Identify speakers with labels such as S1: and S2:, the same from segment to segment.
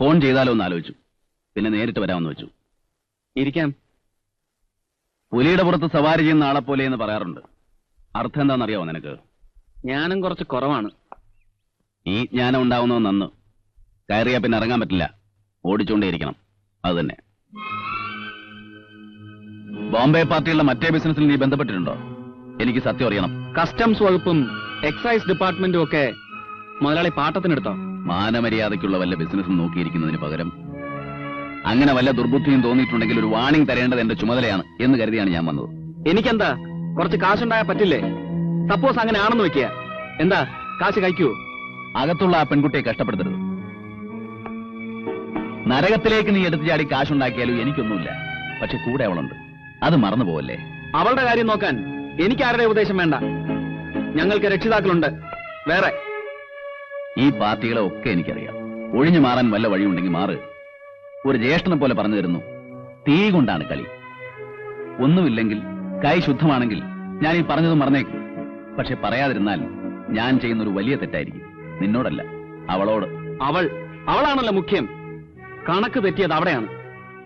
S1: Phone ചെയ്താലോ എന്ന് ആലോചിച്ചു. പിന്നെ നേരിട്ട് വരാമെന്ന് വെച്ചു.
S2: ഇരിക്കാം.
S1: പുലിയുടെ പുറത്ത് സവാരി ചെയ്യുന്ന ആളെ പോലെ എന്ന് പറയാറുണ്ട്. അർത്ഥം എന്താണെന്നറിയാവോ നിനക്ക്?
S2: ഞാനും കുറച്ച് കുറവാണ്.
S1: ഈ ജ്ഞാനം ഉണ്ടാവുന്നത് നന്ന്. കയറിയാ പിന്നെ ഇറങ്ങാൻ പറ്റില്ല. ഓടിച്ചുകൊണ്ടേയിരിക്കണം അത് തന്നെ. ബോംബെ പാർട്ടിയുള്ള മറ്റേ ബിസിനസ്സിൽ നീ ബന്ധപ്പെട്ടിട്ടുണ്ടോ? എനിക്ക് സത്യം അറിയണം.
S2: കസ്റ്റംസ് വകുപ്പും എക്സൈസ് ഡിപ്പാർട്ട്മെന്റും ഒക്കെ മുതലാളി പാട്ടത്തിനെടുത്തോ?
S1: മാനമര്യാദയ്ക്കുള്ള വല്ല ബിസിനസ്സും നോക്കിയിരിക്കുന്നതിന് പകരം അങ്ങനെ വല്ല ദുർബുദ്ധിയും തോന്നിയിട്ടുണ്ടെങ്കിൽ ഒരു വാണിംഗ് തരേണ്ടത് എന്റെ ചുമതലയാണ് എന്ന് കരുതിയാണ് ഞാൻ വന്നത്.
S2: എനിക്കെന്താ? കുറച്ച് കാശുണ്ടായാ പറ്റില്ലേ? സപ്പോസ് അങ്ങനെ ആണെന്ന് വെക്കുക. എന്താ? കാശ് കഴിക്കൂ.
S1: അകത്തുള്ള ആ പെൺകുട്ടിയെ കഷ്ടപ്പെടുത്തരുത്. നരകത്തിലേക്ക് നീ എടുത്തു ചാടി കാശുണ്ടാക്കിയാലും എനിക്കൊന്നുമില്ല. പക്ഷെ കൂടെ അവളുണ്ട്. അത് മറന്നു പോവല്ലേ?
S2: അവളുടെ കാര്യം നോക്കാൻ എനിക്ക് ആരുടെ ഉപദേശം വേണ്ട. ഞങ്ങൾക്ക് രക്ഷിതാക്കളുണ്ട്. വേറെ
S1: ഈ പാർട്ടികളെ ഒക്കെ എനിക്കറിയാം. ഒഴിഞ്ഞു മാറാൻ വല്ല വഴിയുണ്ടെങ്കിൽ മാറ്. ഒരു ജ്യേഷ്ഠനെ പോലെ പറഞ്ഞു തരുന്നു. തീ കൊണ്ടാണ് കളി. ഒന്നുമില്ലെങ്കിൽ കൈ ശുദ്ധമാണെങ്കിൽ ഞാൻ ഈ പറഞ്ഞത് മറന്നേക്കും. പക്ഷെ പറയാതിരുന്നാൽ ഞാൻ ചെയ്യുന്ന ഒരു വലിയ തെറ്റായിരിക്കും. നിന്നോടല്ല അവളോട്.
S2: അവൾ അവളാണല്ലോ മുഖ്യം. കണക്ക് തെറ്റിയത് അവിടെയാണ്.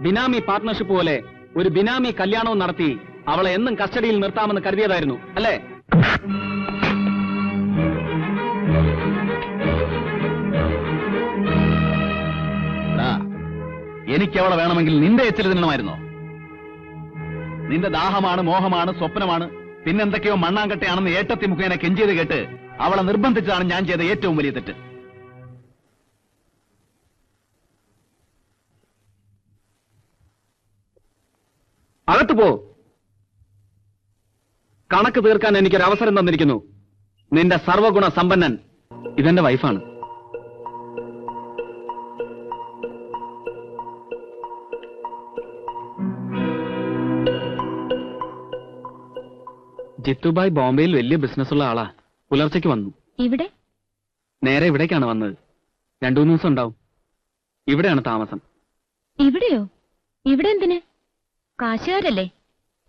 S2: ബിനാമി പാർട്ട്ണർഷിപ്പ് പോലെ ഒരു ബിനാമി കല്യാണവും നടത്തി അവളെ എന്നും കസ്റ്റഡിയിൽ നിർത്താമെന്ന് കരുതിയതായിരുന്നു അല്ലേ?
S1: എനിക്ക് അവളെ വേണമെങ്കിൽ നിന്റെ എച്ചിൽ തിന്നണമായിരുന്നോ? നിന്റെ ദാഹമാണ് മോഹമാണ് സ്വപ്നമാണ് പിന്നെന്തൊക്കെയോ മണ്ണാങ്കട്ടയാണെന്ന് ഏട്ടത്തി മുഖേന കെഞ്ചിയത് കേട്ട് അവളെ നിർബന്ധിച്ചതാണ് ഞാൻ ചെയ്ത ഏറ്റവും വലിയ തെറ്റ്.
S2: അകത്ത് പോ. കണക്ക് തീർക്കാൻ എനിക്കൊരു അവസരം തന്നിരിക്കുന്നു. നിന്റെ സർവഗുണ സമ്പന്നൻ ഇതെന്റെ വൈഫാണ് ജിത്തുബായ് ബോംബെയിൽ വലിയ ബിസിനസ് ഉള്ള ആളാ. പുലർച്ചയ്ക്ക് വന്നു.
S3: ഇവിടെ?
S2: നേരെ ഇവിടേക്കാണ് വന്നത്. രണ്ടു മൂന്ന് ദിവസം ഉണ്ടാവും. ഇവിടെയാണ് താമസം.
S3: ഇവിടെയോ? ഇവിടെ എന്തിന്? കാശുകാരല്ലേ?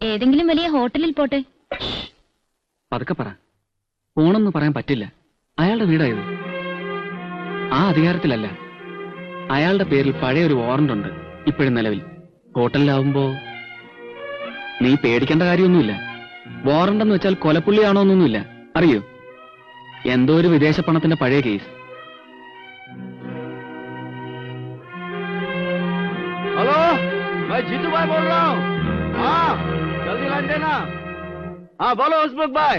S3: ഏതെങ്കിലും വലിയ ഹോട്ടലിൽ പോട്ടെ.
S2: പതുക്കെ പറ. പോണെന്ന് പറയാൻ പറ്റില്ല. അയാളുടെ വീടായത് ആ അധികാരത്തിലല്ല. അയാളുടെ പേരിൽ പഴയ ഒരു വാറന്റ് ഉണ്ട് ഇപ്പോഴും നിലവിൽ. ഹോട്ടലിലാവുമ്പോ നീ പേടിക്കേണ്ട കാര്യമൊന്നുമില്ല. വാറന്റ് എന്ന് വെച്ചാൽ കൊലപ്പുള്ളിയാണോ എന്നൊന്നുമില്ല അറിയോ എന്തോ ഒരു വിദേശ പണത്തിന്റെ പഴയ കേസ്
S4: हेलो मैं जीतू भाई बोल रहा हूँ हाँ जल्दी लाइन देना हाँ बोलो उस्मुख भाई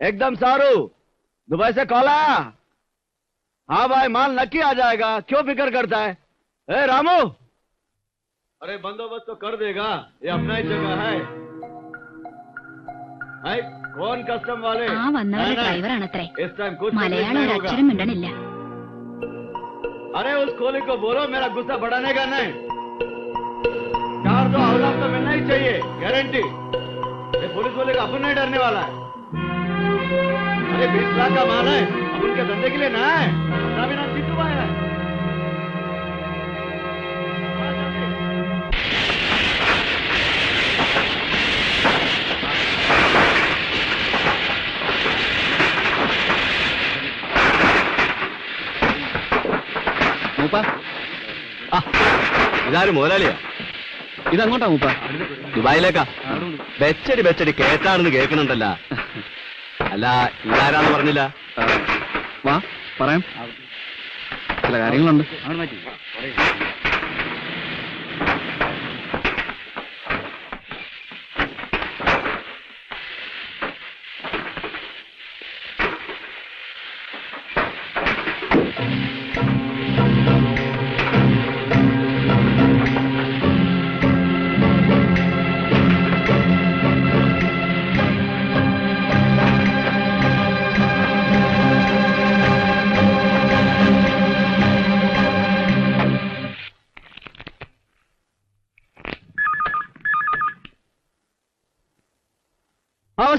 S4: एकदम सारू दुबई से कॉल आया हाँ भाई माल नक्की आ जाएगा क्यों फिक्र करता है ए रामू अरे बंदोबस्त तो कर देगा ये अपना ही जगह है है? कौन कस्टम वाले
S3: ആ വന്നവരുടെ
S4: नहीं, नहीं,
S3: ഡ്രൈവറാണത്രേ
S4: इस टाइम कुछ
S3: മലയാളം
S4: नहीं
S3: ഒരു
S4: होगा
S3: അക്ഷരം മിണ്ടണില്ല
S4: अरे उस कोहली को बोलो मेरा गुस्सा बढ़ाने का नहीं चार तो औलाद तो मिलना ही चाहिए गारंटी ये पुलिस वाले का अपन नहीं डरने वाला है अरे बीस लाख का माल है अब उनके धंधे के लिए ना है अपना भी नाम जीतू भाई है हाँ,
S2: മൂപ്പ.
S4: ഇതാരും മുതലാളിയാ?
S2: ഇതങ്ങോട്ടാ മൂപ്പ.
S4: ദുബായിലേക്കാ. ബെച്ചടി ബെച്ചടി കേട്ടാണെന്ന് കേൾക്കുന്നുണ്ടല്ല. അല്ല ഇതാരാന്ന് പറഞ്ഞില്ല?
S2: വാ പറയാം. ചില കാര്യങ്ങളുണ്ട്.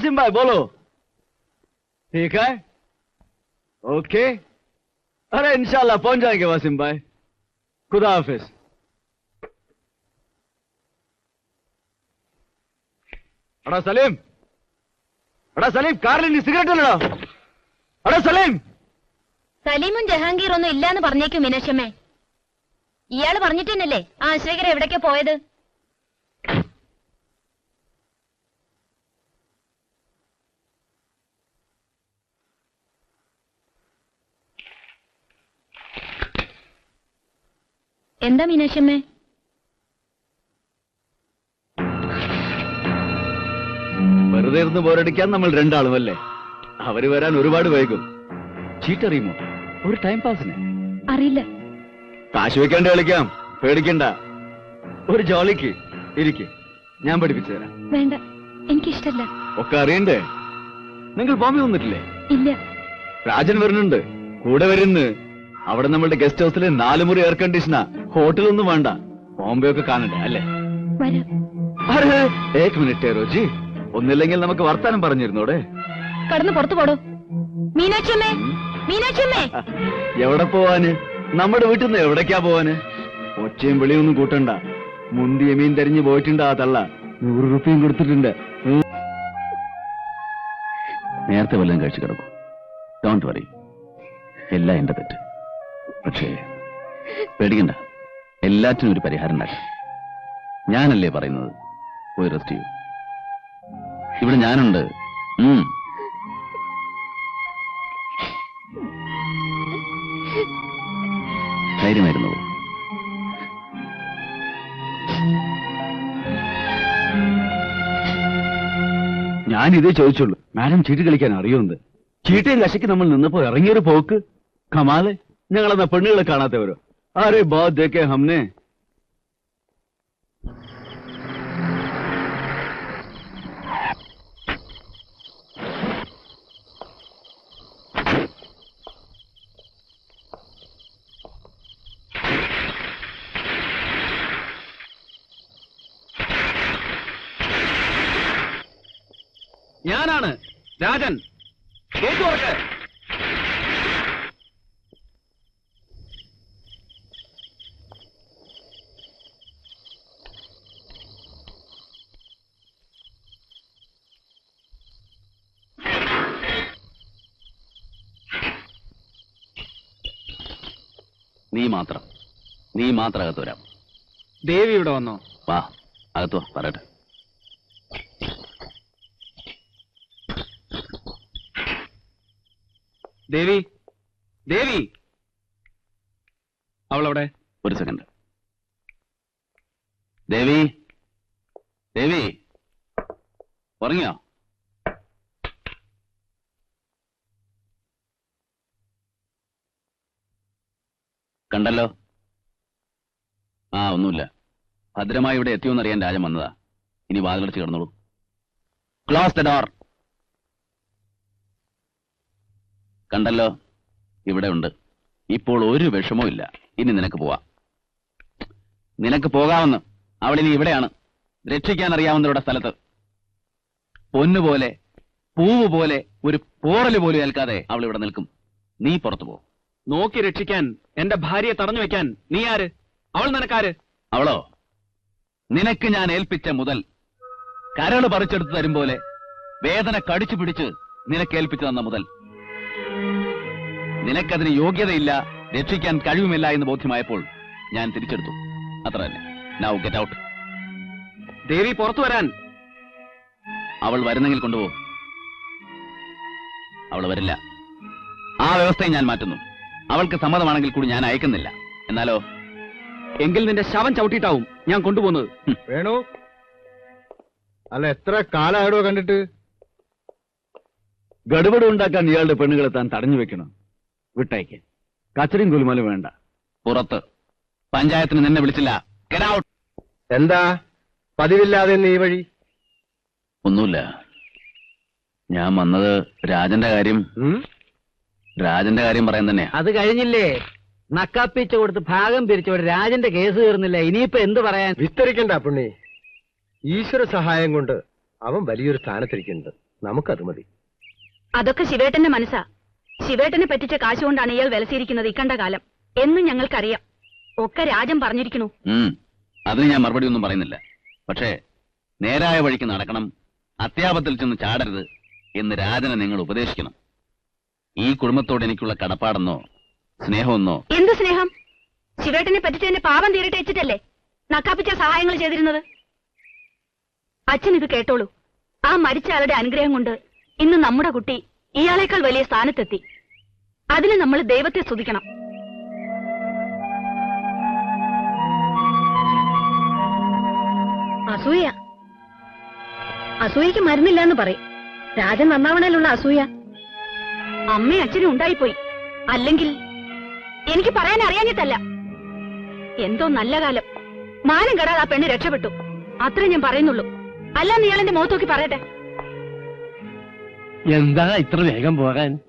S4: हाँ वसीम भाई बोलो ठीक है ओके अरे इंशाल्लाह पहुंच जाएंगे वसीम भाई खुदा हाफिज अड़ा सलीम अड़ा सलीम കാറിൽ നീ സിഗരറ്റ് അല്ലടാ അടാ സലീം
S3: സലീമും ജഹാംഗീർ ഒന്നും ഇല്ലാന്ന് പറഞ്ഞേക്കും മീനാക്ഷമ്മേ ഇയാള് പറഞ്ഞിട്ട് തന്നെയല്ലേ ആ അശ്വകര എവിടേക്കാ പോയത് എന്താ മീനാക്ഷമ്മേ
S4: വെറുതെ ഇരുന്ന് പോരടിക്കാൻ നമ്മൾ രണ്ടാളും അല്ലേ അവർ വരാൻ ഒരുപാട് വൈകും. ചീറ്ററിയുമോ ഒരു ടൈം പാസിന്
S3: അറിയില്ല.
S4: കാശ് വെക്കാണ്ട് കളിക്കാം. പേടിക്കണ്ട. ഒരു ജോളിക്ക് ഇരിക്ക്. ഞാൻ പഠിപ്പിച്ചു തരാം.
S3: വേണ്ട. എനിക്കിഷ്ടല്ല.
S4: ഒക്കെ അറിയണ്ടേ? നിങ്ങൾ ബോംബെ വന്നിട്ടില്ലേ?
S3: ഇല്ല.
S4: രാജൻ വരുന്നുണ്ട്. കൂടെ വരുന്ന്. അവിടെ നമ്മളുടെ ഗസ്റ്റ് ഹൗസിലെ നാല് മുറി എയർ കണ്ടീഷനാ ഹോട്ടലൊന്നും വേണ്ട. ബോംബെ ഒക്കെ കാണണ്ടേ അല്ലേ?
S3: വരാം.
S4: അരെ ഏക് മിനിറ്റ് റോജി ഒന്നില്ലെങ്കിൽ നമുക്ക് വർത്താനം പറഞ്ഞിരുന്നോടെ?
S3: കടന്ന് പുറത്തു പോടോ. മീനാക്ഷമ്മേ മീനാക്ഷമ്മേ
S4: എവിടെ പോവാന്? നമ്മുടെ വീട്ടിൽ നിന്ന് എവിടേക്കാ പോവാന്? ഒച്ചയും വിളിയൊന്നും കൂട്ടണ്ട. മുന്തിയ മീൻ തെരഞ്ഞു പോയിട്ടുണ്ട് ആ തള്ള. നൂറ് റുപ്യയും കൊടുത്തിട്ടുണ്ട്. ഉം.
S1: നേരത്തെ വല്ലതും കഴിച്ചു കിടക്കും. ഡോണ്ട് വറി എല്ലാം എന്റെ തെറ്റ്. പക്ഷേ പേടിക്കണ്ട. എല്ലാറ്റിനും ഒരു പരിഹാരം ഉണ്ടാക്കാം. ഞാനല്ലേ പറയുന്നത്? പോയി റെസ്റ്റ് ചെയ്യൂ. ഇവിടെ ഞാനുണ്ട്. ഉം. ധൈര്യമായിരുന്നുള്ളൂ
S4: ഞാൻ ഇതേ ചോദിച്ചുള്ളൂ. മാഡം ചീട്ട് കളിക്കാൻ അറിയുന്നത് ചീട്ടയും കശയ്ക്ക് നമ്മൾ നിന്നപ്പോ ഇറങ്ങിയൊരു പോക്ക്. കമാൽ. ഞങ്ങളെന്നാ പെണ്ണുകളെ കാണാത്തവരോ? ആരെ ബാ ദേക്കേ ഹംനെ?
S2: ഞാനാണ് രാജൻ. ഗേറ്റ് തുറക്ക്
S1: നീ മാത്രം. നീ മാത്രം അകത്ത് വരാം.
S2: ദേവി ഇവിടെ വന്നോ?
S1: വാ അകത്ത് വാ പറയട്ടെ.
S2: ദേവി ദേവി. അവളവിടെ?
S1: ഒരു സെക്കൻഡ് ദേവി ദേവി. ഉറങ്ങിയോ? കണ്ടല്ലോ? ആ ഒന്നുമില്ല. ഭദ്രമായി ഇവിടെ എത്തിയോന്നറിയാൻ രാജൻ വന്നതാ. ഇനി വാതിലടച്ച് കിടന്നോളൂ. ക്ലോസ് ദ ഡോർ കണ്ടല്ലോ? ഇവിടെ ഉണ്ട്. ഇപ്പോൾ ഒരു വിഷമവും ഇല്ല. ഇനി നിനക്ക് പോവാ. നിനക്ക് പോകാമെന്ന്. അവൾ ഇനി ഇവിടെയാണ്. രക്ഷിക്കാൻ അറിയാവുന്നവരുടെ സ്ഥലത്ത്. പൊന്നുപോലെ പൂവ് പോലെ ഒരു പോറൽ പോലും ഏൽക്കാതെ അവൾ ഇവിടെ നിൽക്കും. നീ പുറത്തു പോ.
S2: നോക്കി രക്ഷിക്കാൻ എന്റെ ഭാര്യയെ തടഞ്ഞു വെക്കാൻ നീ ആര്? അവൾ നിനക്കാര്?
S1: അവളോ? നിനക്ക് ഞാൻ ഏൽപ്പിച്ച മുതൽ കരൾ പറിച്ചെടുത്ത് തരും പോലെ വേദന കടിച്ചു പിടിച്ച് നിനക്ക് ഏൽപ്പിച്ചു തന്ന മുതൽ. നിനക്കതിന് യോഗ്യതയില്ല രക്ഷിക്കാൻ കഴിവുമില്ല എന്ന് ബോധ്യമായപ്പോൾ ഞാൻ തിരിച്ചെടുത്തു. അത്ര തന്നെ. നൗ ഗെറ്റ് ഔട്ട്
S2: ദേവി പുറത്തു വരാൻ.
S1: അവൾ വരുന്നെങ്കിൽ കൊണ്ടുപോകും അവൾ വരില്ല. ആ വ്യവസ്ഥയും ഞാൻ മാറ്റുന്നു. അവൾക്ക് സമ്മതമാണെങ്കിൽ കൂടി ഞാൻ അയക്കുന്നില്ല. എന്നാലോ?
S2: എങ്കിൽ നിന്റെ ശവം ചവിട്ടിയിട്ടാവും ഞാൻ കൊണ്ടുപോകുന്നത്.
S5: വേണു. അല്ല എത്ര കാലായിടോ കണ്ടിട്ട്?
S4: ഗഡുബഡ് ഉണ്ടാക്കാൻ ഇയാളുടെ പെണ്ണുകളെ താൻ തടഞ്ഞു വെക്കണം. വിട്ടയക്ക്. കച്ചറിയും കുലുമലും വേണ്ട.
S1: പുറത്ത്. പഞ്ചായത്തിന് നിന്നെ വിളിച്ചില്ല. Get out.
S5: എന്താ? പതിവില്ലാതെ നീ വഴി?
S1: ഒന്നുമില്ല. ഞാൻ വന്നത് രാജന്റെ കാര്യം.
S5: ഉം?
S1: രാജന്റെ കാര്യം പറയാൻ തന്നെ
S6: അത് കഴിഞ്ഞില്ലേ? നക്കാപ്പിച്ച കൊടുത്ത് ഭാഗം പിരിച്ചോട് രാജന്റെ കേസ് തീർന്നില്ല? ഇനിയിപ്പോ എന്ത് പറയാൻ?
S5: വിസ്തരിക്കണ്ട പുണ്ണി. ഈശ്വര സഹായം കൊണ്ട് അവൻ വലിയൊരു സ്ഥാനത്തിരിക്കുന്നുണ്ട്. നമുക്കത് മതി.
S7: അതൊക്കെ ശിവേട്ടന്റെ മനസ്സാ. ശിവേട്ടനെ പറ്റിച്ച കാശുകൊണ്ടാണ് ഇയാൾ വിലസിയിരിക്കുന്നത് ഇക്കണ്ട കാലം. എന്ന് ഞങ്ങൾക്കറിയാം. ഒക്കെ രാജൻ പറഞ്ഞിരിക്കണു
S1: ഉം. അതിന് ഞാൻ മറുപടി ഒന്നും പറയുന്നില്ല. പക്ഷേ നേരായ വഴിക്ക് നടക്കണം അത്യാപത്തിൽ ചെന്ന് ചാടരുത് എന്ന് രാജനെ നിങ്ങൾ ഉപദേശിക്കണം. ഈ കുടുംബത്തോട് എനിക്കുള്ള കടപ്പാടെന്നോ സ്നേഹമെന്നോ?
S7: എന്ത് സ്നേഹം? ശിവേട്ടനെ പറ്റിച്ചതിന്റെ പാപം തീരട്ടെ വെച്ചിട്ടല്ലേ നക്കാപ്പിച്ച സഹായങ്ങൾ ചെയ്തിരുന്നത്? അച്ഛൻ ഇത് കേട്ടോളൂ. ആ മരിച്ച ആളുടെ അനുഗ്രഹം കൊണ്ട് ഇന്ന് നമ്മുടെ കുട്ടി ഇയാളേക്കാൾ വലിയ സ്ഥാനത്തെത്തി. അതിന് നമ്മൾ ദൈവത്തെ സ്തുതിക്കണം.
S3: അസൂയ. അസൂയക്ക് മരുന്നില്ല എന്ന് പറയും. രാജൻ നന്നാവണേലുള്ള അസൂയ.
S7: അമ്മയും അച്ഛനും ഉണ്ടായിപ്പോയി. അല്ലെങ്കിൽ എനിക്ക് പറയാൻ അറിയാഞ്ഞിട്ടല്ല. എന്തോ നല്ല കാലം. മാനം കെടാതെ ആ പെണ്ണ് രക്ഷപ്പെട്ടു. അത്രേ ഞാൻ പറയുന്നുള്ളൂ. അല്ല നീ എന്റെ മുഖത്ത് നോക്കി പറയട്ടെ.
S6: എന്താ ഇത്ര വേഗം പോകാൻ?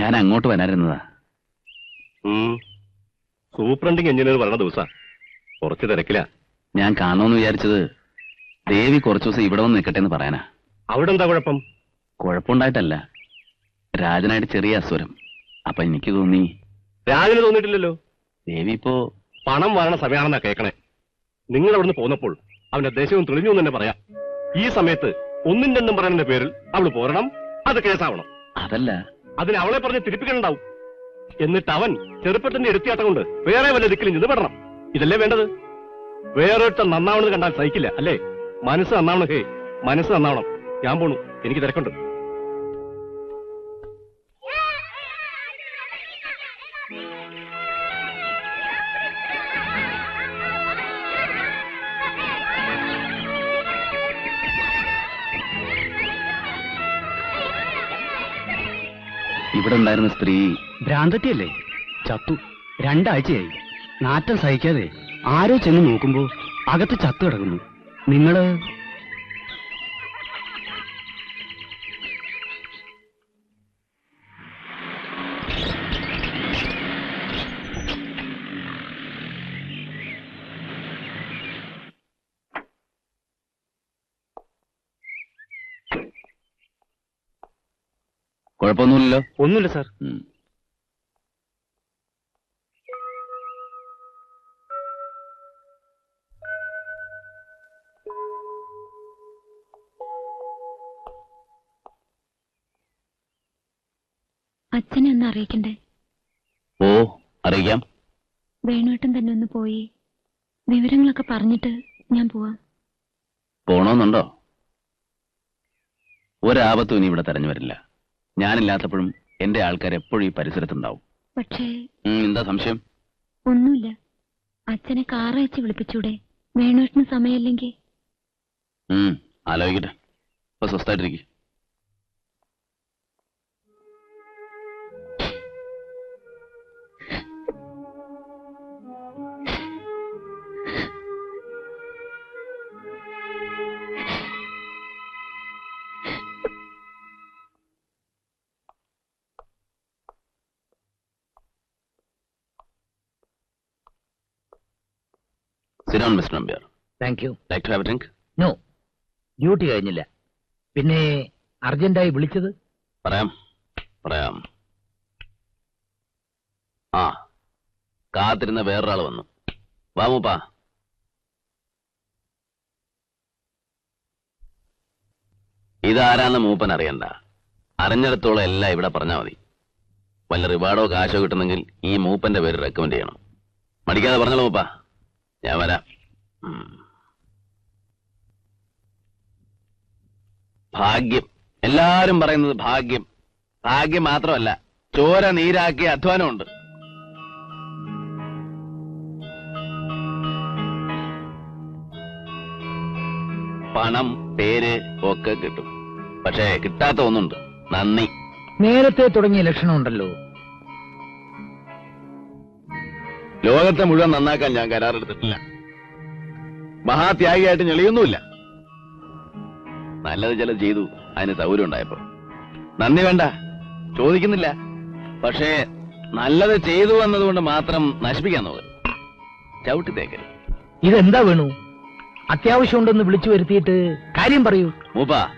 S1: ഞാൻ അങ്ങോട്ട് വരാനിരുന്നതാ.
S8: സൂപ്രണ്ടിങ് എഞ്ചിനീയർ വരണ ദിവസാ. കുറച്ച് തിരക്കില്ല
S1: ഞാൻ കാണുമെന്ന് വിചാരിച്ചത് ദേവി കുറച്ചു ദിവസം ഇവിടെ വന്ന് നിൽക്കട്ടെ എന്ന് പറയാനാ.
S8: അവിടെ എന്താ കുഴപ്പം?
S1: കുഴപ്പമുണ്ടായിട്ടല്ല. രാജനായിട്ട് ചെറിയ അസുരം അപ്പൊ എനിക്ക് തോന്നി
S8: രാജന് തോന്നിയിട്ടില്ലല്ലോ.
S1: ദേവി ഇപ്പോ
S8: പണം വരണ സമയമാണെന്നാ കേക്കണേ. നിങ്ങൾ അവിടുന്ന് പോന്നപ്പോൾ അവന്റെ ദേശവും തെളിഞ്ഞു എന്ന് തന്നെ പറയാം. ഈ സമയത്ത് ഒന്നും രണ്ടും പറയുന്നതിന്റെ പേരിൽ അവൾ പോരണം. അത് കേസാവണം.
S1: അതല്ല.
S8: അതിന് അവളെ പറഞ്ഞ് തിരിപ്പിക്കണുണ്ടാവും. എന്നിട്ട് അവൻ ചെറുപ്പത്തിന്റെ എടുത്തിയാട്ടം കൊണ്ട് വേറെ വല്ല ദിക്കിലും ചെന്ന് പെടണം. ഇതല്ലേ വേണ്ടത്? വേറൊരുത്തൻ നന്നാവണത് കണ്ടാൽ സഹിക്കില്ല അല്ലേ? മനസ്സ് നന്നാവണം ഹേ. മനസ്സ് നന്നാവണം. ഞാൻ പോണു. എനിക്ക് തിരക്കുണ്ട്.
S1: ഇവിടെ ഉണ്ടായിരുന്ന സ്ത്രീ
S6: ഭ്രാന്തത്തിയല്ലേ? ചത്തു. രണ്ടാഴ്ചയായി. നാറ്റം സഹിക്കാതെ ആരോ ചെന്ന് നോക്കുമ്പോ അകത്ത് ചത്തു കിടക്കുന്നു. നിങ്ങൾ
S1: കുഴപ്പമൊന്നുമില്ലല്ലോ.
S6: ഒന്നുമില്ല സാർ.
S3: അച്ഛനെ ഒന്ന് അറിയിക്കണ്ടേ?
S1: ഓ അറിയിക്കാം.
S3: വേണുവേട്ടൻ തന്നെ ഒന്ന് പോയി. വിവരങ്ങളൊക്കെ പറഞ്ഞിട്ട് ഞാൻ പോവാം.
S1: പോണോന്നുണ്ടോ? ഒരാപത്തും ഇനി ഇവിടെ തെരഞ്ഞു വരില്ല. ഞാനില്ലാത്തപ്പോഴും എന്റെ ആൾക്കാർ എപ്പോഴും ഈ പരിസരത്തുണ്ടാവും.
S3: പക്ഷേ
S1: എന്താ സംശയം?
S3: ഒന്നുമില്ല. അച്ഛനെ കാറയച്ച് വിളിപ്പിച്ചൂടെ. വേണുവേട്ടന് സമയമില്ലെങ്കിൽ.
S1: ആലോചിക്കട്ടെ. ഇപ്പൊ സ്വസ്ഥായിട്ടിരിക്കും. Xenon mister Nambiar
S6: thank you
S1: like to have drink
S6: no duty കഴിഞ്ഞില്ല. പിന്നെ അർജന്റായി വിളിച്ചത്?
S1: പറയാം. പറയാം. ആ. കാത്തിരുന്ന വേറൊരാൾ വന്നു. വാമൂപ്പാ ഇതാരാന്ന് മൂപ്പൻ അറിയണ്ട. അറിഞ്ഞിടത്തോളം എല്ലാം ഇവിടെ പറഞ്ഞാൽ മതി. വല്ല റിവാർഡോ കാശോ കിട്ടുന്നെങ്കിൽ ഈ മൂപ്പന്റെ പേര് റെക്കമെൻഡ് ചെയ്യണം. മടിക്കാതെ പറഞ്ഞോളൂ മൂപ്പാ. ഞാൻ വരാം. ഭാഗ്യം. എല്ലാരും പറയുന്നത് ഭാഗ്യം. ഭാഗ്യം മാത്രമല്ല ചോര നീരാക്കിയ അധ്വാനമുണ്ട്. പണം പേര് ഒക്കെ കിട്ടും. പക്ഷേ കിട്ടാത്ത ഒന്നുണ്ട്. നന്ദി.
S6: നേരത്തെ തുടങ്ങിയ ലക്ഷണമുണ്ടല്ലോ.
S1: ലോകത്തെ മുഴുവൻ നന്നാക്കാൻ ഞാൻ കരാറെടുത്തിട്ടില്ല. മഹാത്യാഗിയായിട്ട് ഞെളിയൊന്നുമില്ല. നല്ലത് ചിലത് ചെയ്തു അതിന് സൗകര്യം ഉണ്ടായപ്പോ. നന്ദി വേണ്ട ചോദിക്കുന്നില്ല. പക്ഷേ നല്ലത് ചെയ്തു എന്നതുകൊണ്ട് മാത്രം നശിപ്പിക്കാൻ നോക്കും. ചവിട്ടി തേക്കരുത്.
S6: ഇതെന്താ വേണു? അത്യാവശ്യം ഉണ്ടെന്ന് വിളിച്ചു വരുത്തിയിട്ട് കാര്യം പറയൂ.
S1: മൂപ്പാ